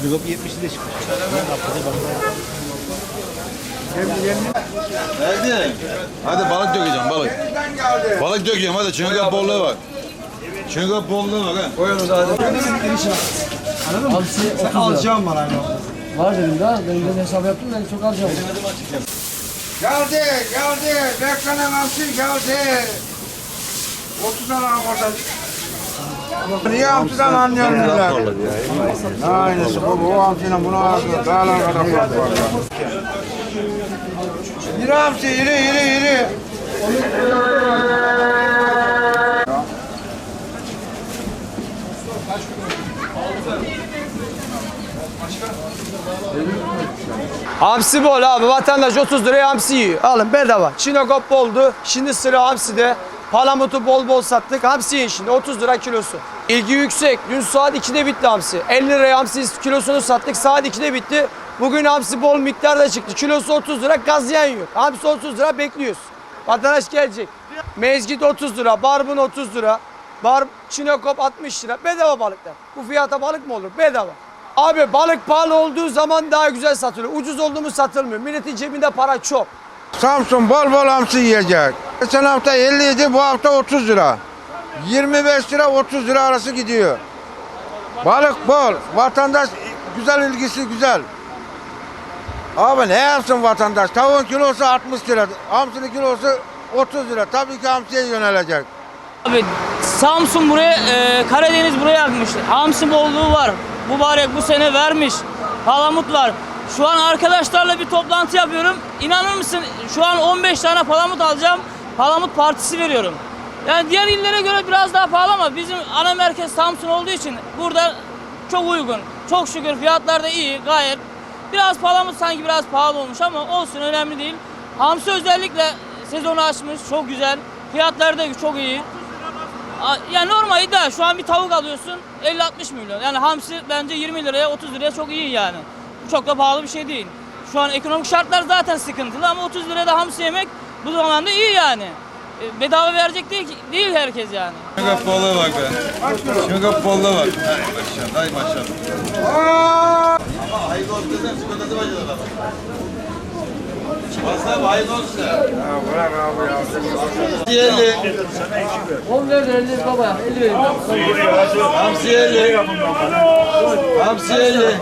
Şimdi kapı 70'i de çıkmış. Hadi. Hadi balık dökeceğim balık. Balık dökeceğim hadi çıngır bolluğu var. Çıngır bolluğu var ha. Hamsi 30 lira. Alacağım var aynı. Var dedim daha. Ben de hesap yaptım ben çok alacağım. Geldi, geldi. Beklenen hamsi geldi. 30 tane orada. Niye hamsiden anlıyorsun millet? Aynısı bu, bu hamsiyle bunu arasında dağlar kadar fark var. Yürü hamsi, yürü, yürü, yürü. Hamsi bol abi. Vatandaş 30 liraya hamsi yiyor. Alın bedava. Çinokop boldu. Şimdi sıra hamside. Palamutu bol bol sattık. Hamsi şimdi 30 lira kilosu. İlgi yüksek. Dün saat 2'de bitti hamsi. 50 liraya hamsi kilosunu sattık. Saat 2'de bitti. Bugün hamsi bol miktarda çıktı. Kilosu 30 lira gazlayan yok. Hamsi 30 lira bekliyoruz. Vatandaş gelecek. Mezgit 30 lira. Barbun 30 lira. Bar Çinokop 60 lira. Bedava balıklar. Bu fiyata balık mı olur? Bedava. Abi balık pahalı olduğu zaman daha güzel satılıyor. Ucuz olduğu mu satılmıyor. Milletin cebinde para çok. Samsun bol bol hamsi yiyecek. Geçen hafta 50 idi, bu hafta 30 lira. 25 lira 30 lira arası gidiyor. Balık bol, vatandaş güzel ilgisi güzel. Abi ne yapsın vatandaş? Tavuğun kilosu 60 lira, hamsinin kilosu 30 lira. Tabii ki hamsiye yönelecek. Abi Samsun buraya, e, Karadeniz buraya akmış. Hamsi bolluğu var. Mübarek bu sene vermiş. Palamut var. Şu an arkadaşlarla bir toplantı yapıyorum. İnanır mısın? Şu an 15 tane palamut alacağım. Palamut partisi veriyorum. Yani diğer illere göre biraz daha pahalı ama bizim ana merkez Samsun olduğu için burada çok uygun. Çok şükür fiyatlar da iyi gayet. Biraz palamut sanki biraz pahalı olmuş ama olsun önemli değil. Hamsi özellikle sezonu açmış çok güzel. Fiyatları da çok iyi. Ya normal ideal. Şu an bir tavuk alıyorsun 50-60 milyon. Yani hamsi bence 20 liraya 30 liraya çok iyi yani. Çok da pahalı bir şey değil. Şu an ekonomik şartlar zaten sıkıntılı ama 30 liraya da hamsi yemek bu zamanda iyi yani. E, Bedava verecek değil, değil herkes yani. Bolluğu var be. Bolluğu var. Hay maşallah. Hay maşallah. Ama hayırlı olsun desem sıkıntısı başladı. Aslan hayırlı olsun. Hamsi 50. 10 ver 50 baba 50 vereyim. Hamsi 50. Hamsi 50.